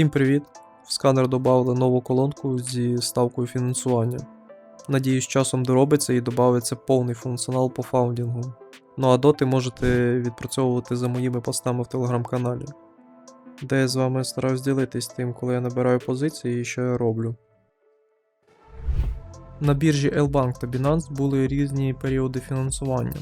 Всім привіт! В сканер додали нову колонку зі ставкою фінансування. Надіюсь, часом доробиться і додається повний функціонал по фаундінгу. Ну а доти можете відпрацьовувати за моїми постами в телеграм-каналі, де я з вами стараюсь ділитись тим, коли я набираю позиції і що я роблю. На біржі L-Bank та Binance були різні періоди фінансування.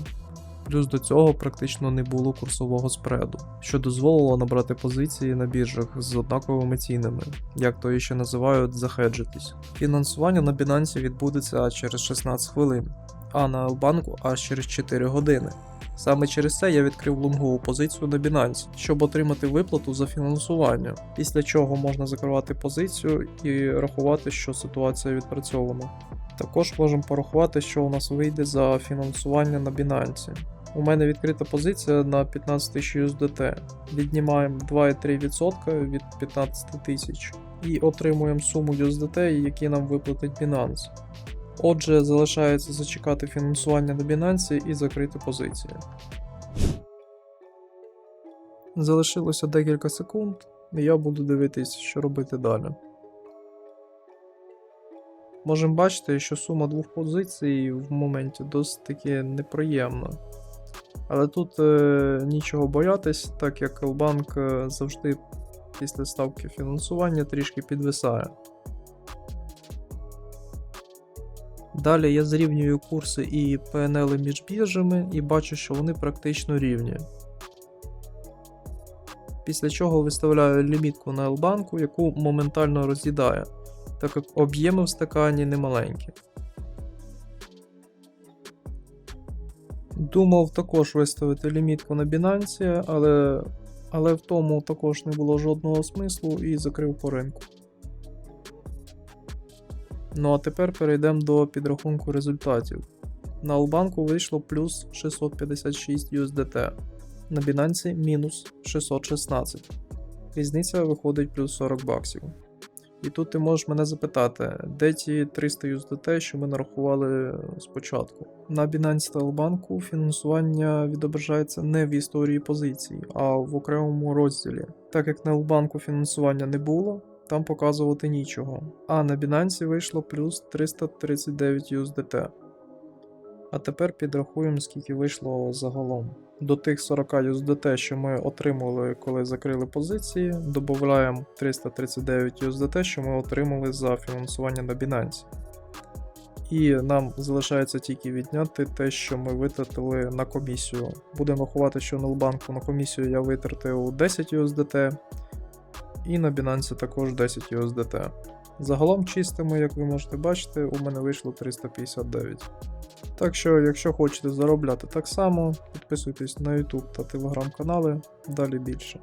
Плюс до цього практично не було курсового спреду, що дозволило набрати позиції на біржах з однаковими цінами, як то ще називають захеджитись. Фінансування на Binance відбудеться через 16 хвилин, а на L-банку аж через 4 години. Саме через це я відкрив лонгову позицію на Binance, щоб отримати виплату за фінансування, після чого можна закривати позицію і рахувати, що ситуація відпрацьована. Також можемо порахувати, що у нас вийде за фінансування на Binance. У мене відкрита позиція на 15 тисяч USDT. Віднімаємо 2,3% від 15 тисяч і отримуємо суму USDT, які нам виплатить Binance. Отже, залишається зачекати фінансування на Binance і закрити позиції. Залишилося декілька секунд, і я буду дивитись, що робити далі. Можемо бачити, що сума двох позицій в моменті досить таки неприємна. Але тут е, нічого боятись, так як Елбанк е, завжди після ставки фінансування трішки підвисає. Далі я зрівнюю курси і PNL між біржами і бачу, що вони практично рівні. Після чого виставляю лімітку на L-банку, яку моментально роз'їдає, так як об'єми в стакані немаленькі. Думав також виставити лімітку на Binance, але, але в тому також не було жодного смислу і закрив по ринку. Ну а тепер перейдемо до підрахунку результатів. На Албанку вийшло плюс 656 USDT, на Binance мінус 616. Різниця виходить плюс 40 баксів. І тут ти можеш мене запитати, де ті 300 USDT, що ми нарахували спочатку. На Binance Albank фінансування відображається не в історії позицій, а в окремому розділі. Так як на Лбанку фінансування не було, там показувати нічого. А на Binance вийшло плюс 339 USDT. А тепер підрахуємо, скільки вийшло загалом. До тих 40 USDT, що ми отримали, коли закрили позиції, додаємо 339 USDT, що ми отримали за фінансування на Binance. І нам залишається тільки відняти те, що ми витратили на комісію. Будемо рахувати, що на Лбанку на комісію я витратив 10 USDT, і на Binance також 10 USDT. Загалом чистими, як ви можете бачити, у мене вийшло 359. Так що, якщо хочете заробляти так само, підписуйтесь на YouTube та телеграм канали, далі більше.